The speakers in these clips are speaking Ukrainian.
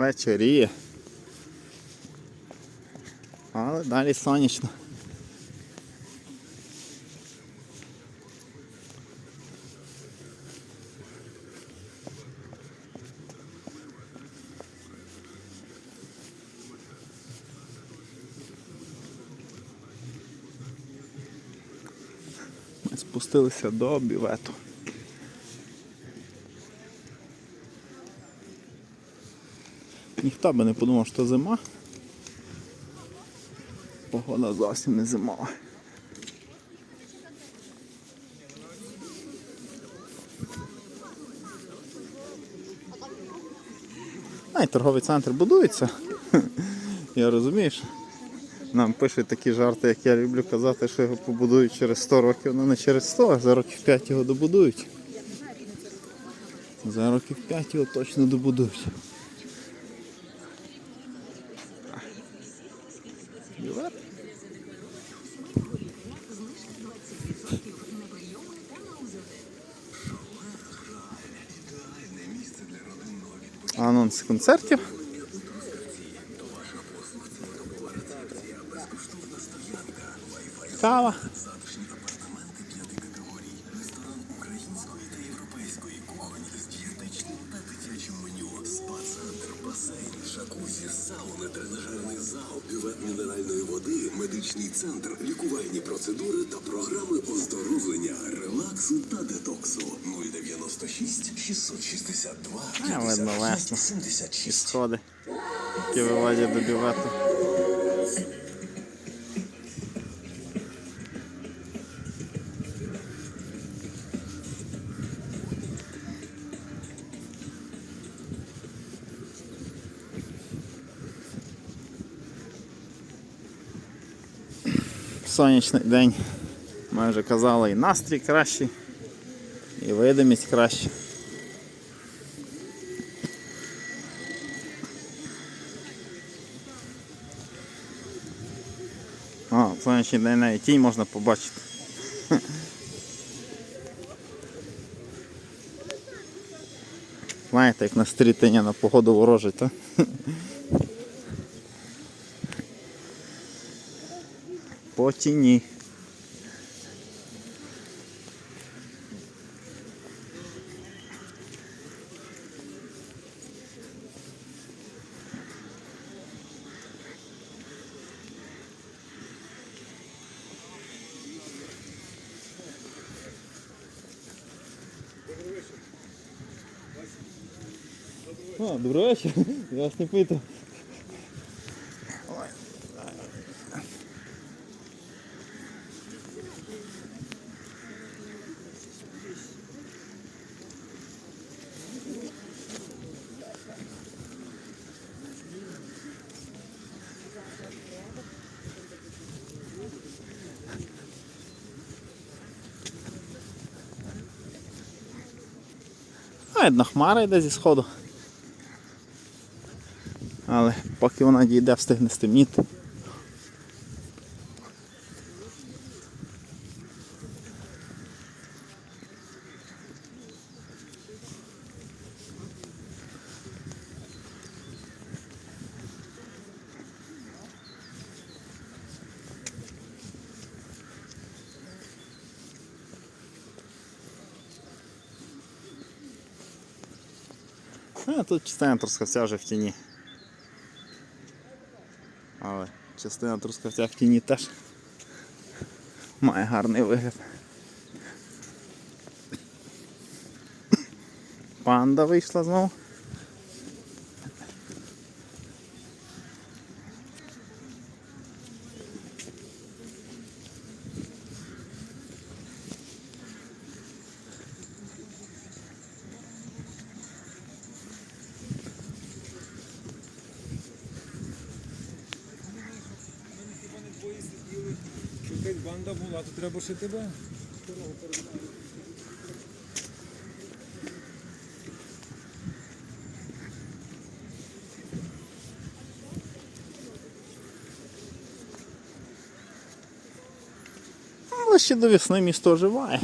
вечоріє. Але далі сонячно. Спустилися до бівету. Ніхто би не подумав, що зима. Погода зовсім не зимова. А, і торговий центр будується. Я розумієш. Нам пишуть такі жарти, як я люблю казати, що його побудують через 100 років, ну не через 100, а за років 5 його добудують. За років 5 його точно добудують. Анонс концертів. Кава. Шакузі, сауна, тренажерний зал, мінеральної води, медичний центр, лікувальні процедури та програми оздоровлення, релаксу та детоксу. 096 662 А, видно, 56 лесно. І 76. сходи, які виводять до Сонячний день. Ми вже казали, і настрій кращий, і видимість краща. А, сонячний день навіть тінь можна побачити. Знаєте, як на стрітення на погоду ворожить, так? По тіні. А, добрий вечір. Я вас не питав. Одна хмара йде зі сходу. Але поки вона дійде, встигне стемніти. А тут частина трускавця вже в тіні. Але частина трускавця в тіні теж має гарний вигляд. Панда вийшла знову. Банда була, то треба ще тебе. Але ще до весни місто оживає.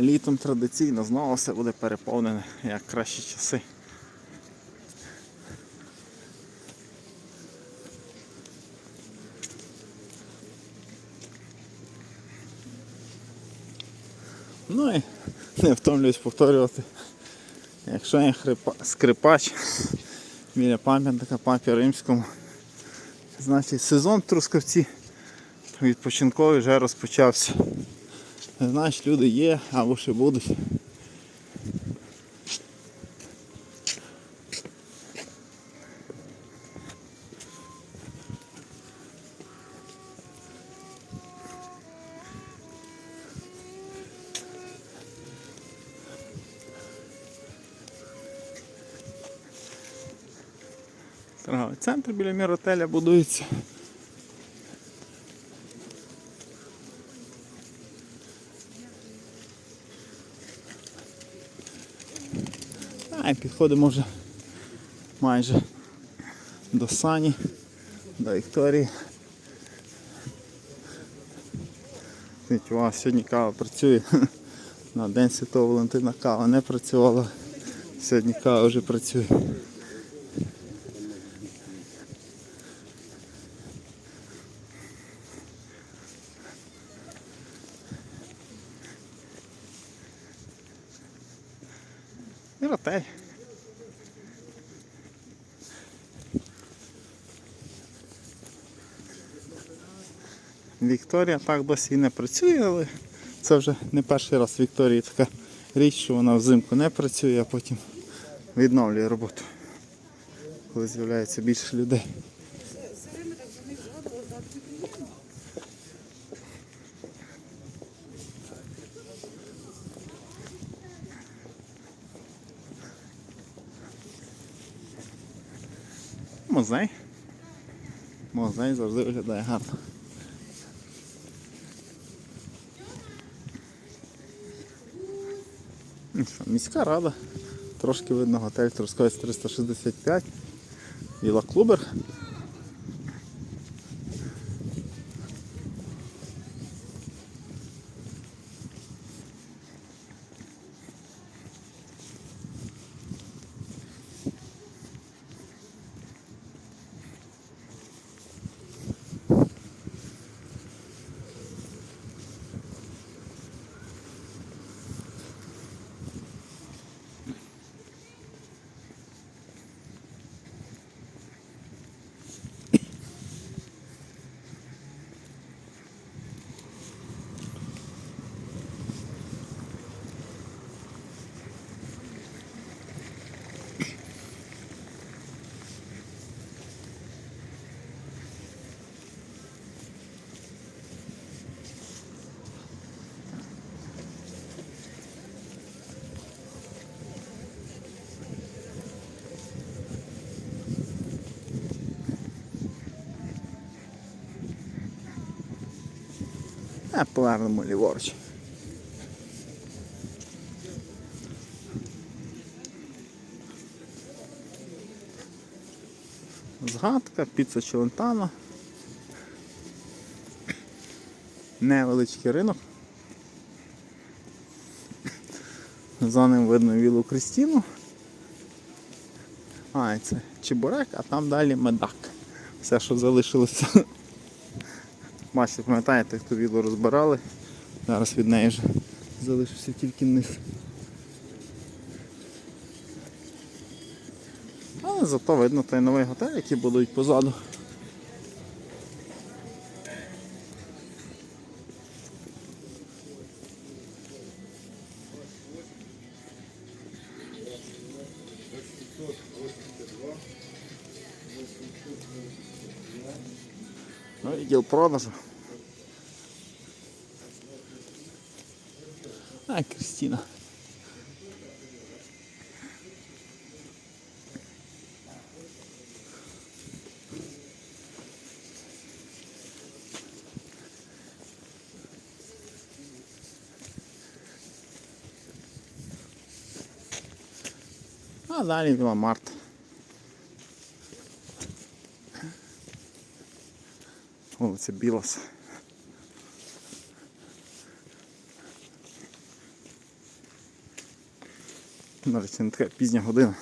Літом традиційно знову все буде переповнене, як кращі часи. Ну і не втомлююсь повторювати. Якщо є хрипа- скрипач біля пам'ятника папі римському, значить сезон Трускавці відпочинковий вже розпочався. Значить люди є або ще будуть. Торговий центр біля міротеля будується. І підходимо вже майже до Сані, до Вікторії. Скажіть, У вас сьогодні кава працює. На День Святого Валентина кава не працювала. Сьогодні кава вже працює. Вікторія так досі і не працює, але це вже не перший раз Вікторії така річ, що вона взимку не працює, а потім відновлює роботу, коли з'являється більше людей. Музей. Музей завжди виглядає гарно. Ну що, Міська рада. Трошки видно готель Трускавець 365. Віла Клубер. А повернемо ліворуч. Згадка, піца Челентано. Невеличкий ринок. За ним видно Вілу Крістіну. А, це Чебурек, а там далі медак. Все, що залишилося. Бачите, пам'ятаєте, хто вілу розбирали. Зараз від неї вже залишився тільки низ. Але зато видно той новий готель, який будуть позаду. Відділ продажу. А, Кристина. А далі була Марта. Ну, вулиця Білос. Навіть не така пізня година.